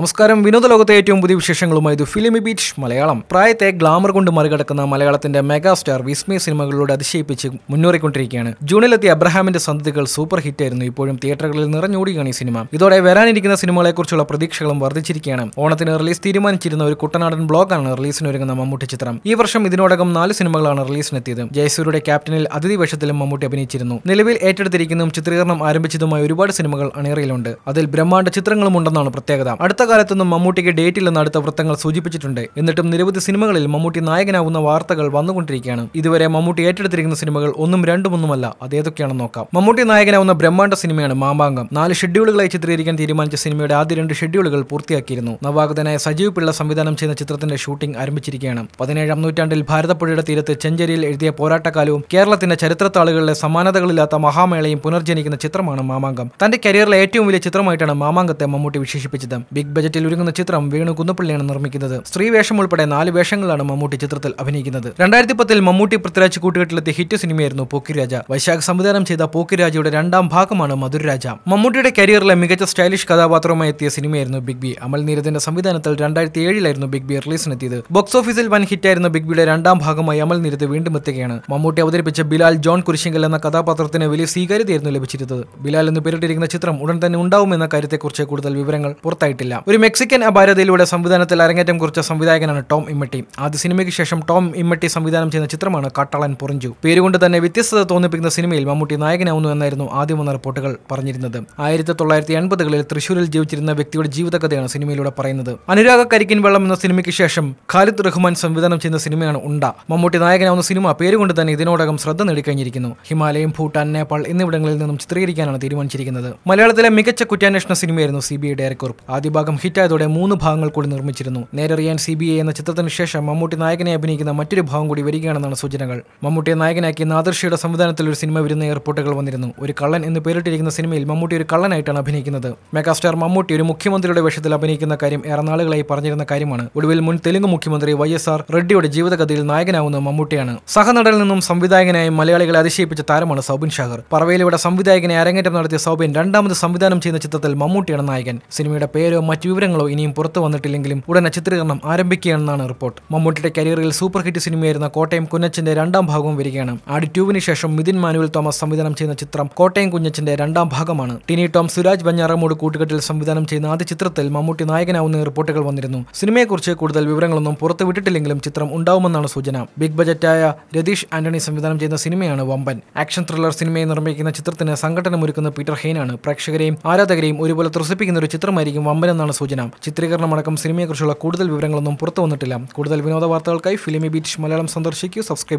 നമസ്കാരം. വിനോദ ലോകത്തെ ഏറ്റവും പുതിയ വിശേഷങ്ങളുമായി ഇത് ഫിലിമി ബീച്ച് മലയാളം. പ്രായത്തെ ഗ്ലാമർ കൊണ്ട് മറികടക്കുന്ന മലയാളത്തിന്റെ മെഗാ സ്റ്റാർ വിസ്മയ സിനിമകളിലൂടെ അതിശയിപ്പിച്ച് മുന്നേറിക്കൊണ്ടിരിക്കുകയാണ്. ജൂണിലെത്തിയ അബ്രഹാമിന്റെ സന്തതികൾ സൂപ്പർ ഹിറ്റായിരുന്നു ഇപ്പോഴും തിയേറ്ററുകളിൽ നിറഞ്ഞോടുകയാണ് ഈ സിനിമ. ഇതോടെ വരാനിരിക്കുന്ന സിനിമകളെക്കുറിച്ചുള്ള പ്രതീക്ഷകളും വർദ്ധിച്ചിരിക്കുകയാണ്. ഓണത്തിന് റിലീസ് തീരുമാനിച്ചിരുന്ന ഒരു കുട്ടനാടൻ ബ്ലോഗാണ് റിലീസിന് ഒരുങ്ങുന്ന മമ്മൂട്ടി ചിത്രം. ഈ വർഷം ഇതിനോടകം നാല് സിനിമകളാണ് റിലീസിനെത്തിയത്. ജയസൂര്യയുടെ ക്യാപ്റ്റനിൽ അതിഥി വേഷത്തിലും മമ്മൂട്ടി അഭിനയിച്ചിരുന്നു. നിലവിൽ ഏറ്റെടുത്തിരിക്കുന്നതും ചിത്രീകരണം ആരംഭിച്ചതുമായ ഒരുപാട് സിനിമകൾ അണിയറയിലുണ്ട്. അതിൽ ബ്രഹ്മാണ്ഡ ചിത്രങ്ങളും ഉണ്ടെന്നാണ് പ്രത്യേകത. അടുത്ത കാലത്തൊന്നും മമ്മൂട്ടിക്ക് ഡേറ്റ് ഇല്ലെന്ന് അടുത്ത വൃത്തങ്ങൾ സൂചിപ്പിച്ചിട്ടുണ്ട്. എന്നിട്ടും നിരവധി സിനിമകളിൽ മമ്മൂട്ടി നായകനാവുന്ന വാർത്തകൾ വന്നുകൊണ്ടിരിക്കുകയാണ്. ഇതുവരെ മമ്മൂട്ടി ഏറ്റെടുത്തിരിക്കുന്ന സിനിമകൾ ഒന്നും രണ്ടും ഒന്നുമല്ല അതേതൊക്കെയാണെന്ന് നോക്കാം. മമ്മൂട്ടി നായകനാവുന്ന ബ്രഹ്മാണ്ഡ സിനിമയാണ് മാമാങ്കം. നാല് ഷെഡ്യൂളുകളായി ചിത്രീകരിക്കാൻ തീരുമാനിച്ച സിനിമയുടെ ആദ്യ രണ്ട് ഷെഡ്യൂളുകൾ പൂർത്തിയാക്കിയിരുന്നു. നവാഗതനായ സജീവ് പിള്ള സംവിധാനം ചെയ്യുന്ന ചിത്രത്തിന്റെ ഷൂട്ടിംഗ് ആരംഭിച്ചിരിക്കുകയാണ്. പതിനേഴാം നൂറ്റാണ്ടിൽ ഭാരതപ്പുഴയുടെ തീരത്ത് ചെഞ്ചേരിയിൽ എഴുതിയ പോരാട്ടക്കാലവും കേരളത്തിന്റെ ചരിത്രത്താളുകളിലെ സമാനതകളില്ലാത്ത മഹാമേളയും പുനർജനിക്കുന്ന ചിത്രമാണ് മാമാങ്കം. തന്റെ കരിയറിലെ ഏറ്റവും വലിയ ചിത്രമായിട്ടാണ് മാമാങ്കത്തെ മമ്മൂട്ടി വിശേഷിപ്പിച്ചത്. ബിഗ് ബജറ്റിൽ ഒരുങ്ങുന്ന ചിത്രം വേണു കുന്നപ്പള്ളിയാണ് നിർമ്മിക്കുന്നത്. സ്ത്രീ വേഷം ഉൾപ്പെടെ നാല് വേഷങ്ങളാണ് മമ്മൂട്ടി ചിത്രത്തിൽ അഭിനയിക്കുന്നത്. രണ്ടായിരത്തി പത്തിൽ മമ്മൂട്ടി പൃഥ്വിരാജ് കൂട്ടുകെട്ടിലെത്തിയ ഹിറ്റ് സിനിമയായിരുന്നു പോക്കിരാജ വൈശാഖ് സംവിധാനം ചെയ്ത പോക്കിരാജയുടെ രണ്ടാം ഭാഗമാണ് മധുരരാജ മമ്മൂട്ടിയുടെ കരിയറിലെ മികച്ച സ്റ്റൈലിഷ് കഥാപാത്രവുമായി എത്തിയ സിനിമയായിരുന്നു ബിഗ് ബി. അമൽ നീരദിന്റെ സംവിധാനത്തിൽ രണ്ടായിരത്തി ഏഴിലായിരുന്നു ബിഗ് ബി റിലീസിനെത്തിയത്. ബോക്സ് ഓഫീസിൽ വൻ ഹിറ്റായിരുന്ന ബിഗ് ബിയുടെ രണ്ടാം ഭാഗമായി അമൽ നീരദ് വീണ്ടും എത്തുകയാണ്. മമ്മൂട്ടി അവതരിപ്പിച്ച ബിലാൽ ജോൺ കുരിശിങ്കൽ എന്ന കഥാപാത്രത്തിന് വലിയ സ്വീകാര്യതയായിരുന്നു ലഭിച്ചിരുന്നത്. ബിലാൽ എന്ന് പേരിട്ടിരിക്കുന്ന ചിത്രം ഉടൻ തന്നെ ഉണ്ടാവുമെന്ന കാര്യത്തെക്കുറിച്ച് കൂടുതൽ വിവരങ്ങൾ പുറത്തായിട്ടില്ല. ഒരു മെക്സിക്കൻ അപാരതയിലൂടെ സംവിധാനത്തിൽ അരങ്ങേറ്റം കുറിച്ച സംവിധായകനാണ് ടോം ഇമ്മട്ടി. ആദ്യ സിനിമയ്ക്ക് ശേഷം ടോം ഇമ്മട്ടി സംവിധാനം ചെയ്യുന്ന ചിത്രമാണ് കാട്ടാളൻ പൊറിഞ്ചു. പേരുകൊണ്ട് തന്നെ വ്യത്യസ്തത തോന്നിപ്പിക്കുന്ന സിനിമയിൽ മമ്മൂട്ടി നായകനാവുന്നു എന്നായിരുന്നു ആദ്യം വന്ന റിപ്പോർട്ടുകൾ പറഞ്ഞിരുന്നത്. ആയിരത്തി തൊള്ളായിരത്തി എൺപതുകളിൽ തൃശൂരിൽ ജീവിച്ചിരുന്ന വ്യക്തിയുടെ ജീവിതകഥയാണ് സിനിമയിലൂടെ പറയുന്നത്. അനുരാഗ കരിക്കിൻ വെള്ളം എന്ന സിനിമയ്ക്ക് ശേഷം ഖാലിദ് റഹ്മാൻ സംവിധാനം ചെയ്യുന്ന സിനിമയാണ് ഉണ്ട. മമ്മൂട്ടി നായകനാവുന്ന സിനിമ പേരുകൊണ്ട് തന്നെ ഇതിനോടകം ശ്രദ്ധ നേടിക്കഴിഞ്ഞിരിക്കുന്നു. ഹിമാലയം ഭൂട്ടാൻ നേപ്പാൾ എന്നിവിടങ്ങളിൽ നിന്നും ചിത്രീകരിക്കാനാണ് തീരുമാനിച്ചിരിക്കുന്നത്. മലയാളത്തിലെ മികച്ച കുറ്റാന്വേഷണ സിനിമയായിരുന്നു സി ബി ഐ ഡയറക്ടർ ആദ്യ ഭാഗം ഹിറ്റായതോടെ മൂന്ന് ഭാഗങ്ങൾ കൂടി നിർമ്മിച്ചിരുന്നു. നേരറിയാൻ സി ബി ഐ എന്ന ചിത്രത്തിന് ശേഷം മമ്മൂട്ടി നായകനെ അഭിനയിക്കുന്ന മറ്റൊരു ഭാഗം കൂടി വരികയാണെന്നാണ് സൂചനകൾ. മമ്മൂട്ടിയെ നായകനാക്കി നാദർഷിയുടെ സംവിധാനത്തിൽ ഒരു സിനിമ വരുന്ന ഏർപ്പോട്ടുകൾ വന്നിരുന്നു. ഒരു കള്ളൻ എന്ന് പേരിട്ടിരിക്കുന്ന സിനിമയിൽ മമ്മൂട്ടി ഒരു കള്ളനായിട്ടാണ് അഭിനയിക്കുന്നത്. മെഗാസ്റ്റാർ മമ്മൂട്ടി ഒരു മുഖ്യമന്ത്രിയുടെ വേഷത്തിൽ അഭിനയിക്കുന്ന കാര്യം ഏറെ നാളുകളായി പറഞ്ഞിരുന്ന കാര്യമാണ്. ഒടുവിൽ മുൻ തെലുങ്ക് മുഖ്യമന്ത്രി വൈ എസ് ആർ റെഡ്ഡിയുടെ ജീവിതകഥയിൽ നായകനാവുന്ന മമ്മൂട്ടിയാണ്. സഹനടനിൽ നിന്നും സംവിധായകനായും മലയാളികളെ അതിശയിപ്പിച്ച താരമാണ് സൗബിൻ ഷാഹർ പറവയിലൂടെ സംവിധായകനെ അരങ്ങേറ്റം നടത്തിയ സൗബിൻ രണ്ടാമത് സംവിധാനം ചെയ്യുന്ന ചിത്രത്തിൽ മമ്മൂട്ടിയാണ് നായകൻ. സിനിമയുടെ പേരോ മറ്റു വിവരങ്ങളോ ഇനിയും പുറത്തു വന്നിട്ടില്ലെങ്കിലും ഉടനെ ചിത്രീകരണം ആരംഭിക്കുകയാണെന്നാണ് റിപ്പോർട്ട്. മമ്മൂട്ടിയുടെ കരിയറിൽ സൂപ്പർ ഹിറ്റ് സിനിമയായിരുന്ന കോട്ടയം കുഞ്ഞച്ചന്റെ രണ്ടാം ഭാഗവും വരികയാണ്. ആടി ട്യൂവിന് ശേഷം മിഥുൻ മാനുവൽ തോമസ് സംവിധാനം ചെയ്യുന്ന ചിത്രം കോട്ടയം കുഞ്ഞച്ചന്റെ രണ്ടാം ഭാഗമാണ്. ടിനി ടോം സുരാജ് ബഞ്ഞാറമോട് കൂട്ടുകെട്ടിൽ സംവിധാനം ചെയ്യുന്ന ആദ്യ ചിത്രത്തിൽ മമ്മൂട്ടി നായകനാവുന്ന റിപ്പോർട്ടുകൾ വന്നിരുന്നു. സിനിമയെക്കുറിച്ച് കൂടുതൽ വിവരങ്ങളൊന്നും പുറത്തുവിട്ടിട്ടില്ലെങ്കിലും ചിത്രം ഉണ്ടാവുമെന്നാണ് സൂചന. ബിഗ് ബജറ്റായ രതീഷ് ആന്റണി സംവിധാനം ചെയ്യുന്ന സിനിമയാണ് വമ്പൻ. ആക്ഷൻ ത്രില്ലർ സിനിമയെ നിർമ്മിക്കുന്ന ചിത്രത്തിന് സംഘടനമൊരുക്കുന്ന പീറ്റർ ഹെയ്നാണ്. പ്രേക്ഷകരെയും ആരാധകരെയും ഒരുപോലെ ത്രസിപ്പിക്കുന്ന ഒരു ചിത്രമായിരിക്കും വമ്പൻ എന്നാണ് സൂചന. ചിത്രീകരണമടക്കം സിനിമയെക്കുറിച്ചുള്ള കൂടുതൽ വിവരങ്ങളൊന്നും പുറത്തു വന്നിട്ടില്ല കൂടുതൽ വിനോദ വാർത്തകൾക്കായി ഫിലിമി ബീറ്റ് മലയാളം സന്ദർശിക്കൂ. സബ്സ്ക്രൈബ്